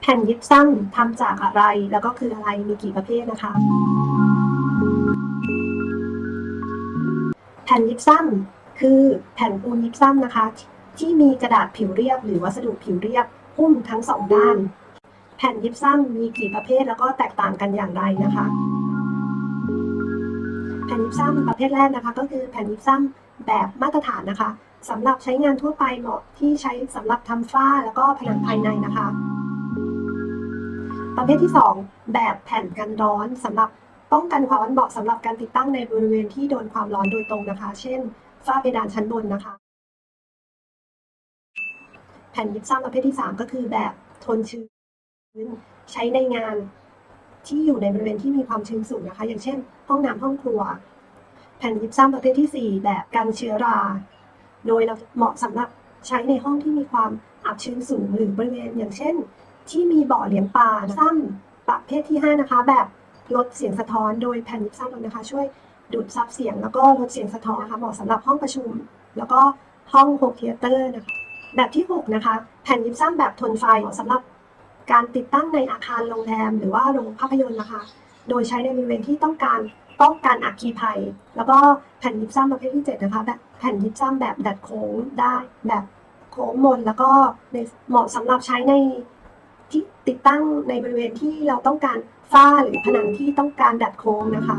แผ่นยิปซัมทำจากอะไร แล้วก็คืออะไรมีกี่ประเภทนะคะ แผ่นยิปซัมคือแผ่นปูนยิปซัมนะคะ ที่มีกระดาษผิวเรียบ หรือวัสดุผิวเรียบหุ้มทั้งสองด้าน แผ่นยิปซัมมีกี่ประเภทแล้วก็แตกต่างกันอย่างไรนะคะ แผ่นยิปซัมประเภทแรกนะคะก็คือแผ่นยิปซัมแบบมาตรฐานนะคะสำหรับใช้งานทั่วไปเหมาะที่ใช้สำหรับทำฝ้าแล้วก็ผนังภายในนะคะ ประเภทที่ 2 แบบแผ่นกันร้อนสำหรับป้องกันความร้อนเหมาะสำหรับการติดตั้งในบริเวณที่โดนความร้อนโดยตรงนะคะ เช่นฝ้าเพดานชั้นบนนะคะ แผ่นยิปซัมประเภทที่ 3 ก็คือแบบทนชื้นใช้ในงานที่อยู่ในบริเวณที่มีความชื้นสูงนะคะ อย่างเช่น ห้องน้ำห้องครัว แผ่นยิปซัมประเภทที่ 4 แบบกันเชื้อรา โดยเราเหมาะสำหรับใช้ในห้องที่มีความอับชื้นสูงหรือบริเวณอย่างเช่น ที่มีบ่อเลี้ยงปลาซ้ำประเภทที่ 5 นะคะ แบบลดเสียงสะท้อนโดยแผ่นยิปซัมนะคะ ช่วยดูดซับเสียงแล้วก็ลดเสียงสะท้อนนะคะเหมาะสำหรับห้องประชุม แล้วก็ห้องโฮมเทเตอร์นะคะ แบบที่ 6 นะคะ แผ่นยิปซัมแบบทนไฟเหมาะสำหรับการติดตั้งในอาคารโรงแรม หรือว่าโรงภาพยนตร์นะคะ โดยใช้ในบริเวณที่ต้องการป้องกันอัคคีภัย แล้วก็แผ่นยิปซัมประเภทที่ 7 นะคะแบบแผ่นยิปซัมแบบดัดโค้งได้แบบโค้งมนแล้วก็เหมาะสำหรับใช้ใน ที่ติดตั้งในบริเวณที่เราต้องการฝ้าหรือผนังที่ต้องการดัดโค้งนะคะ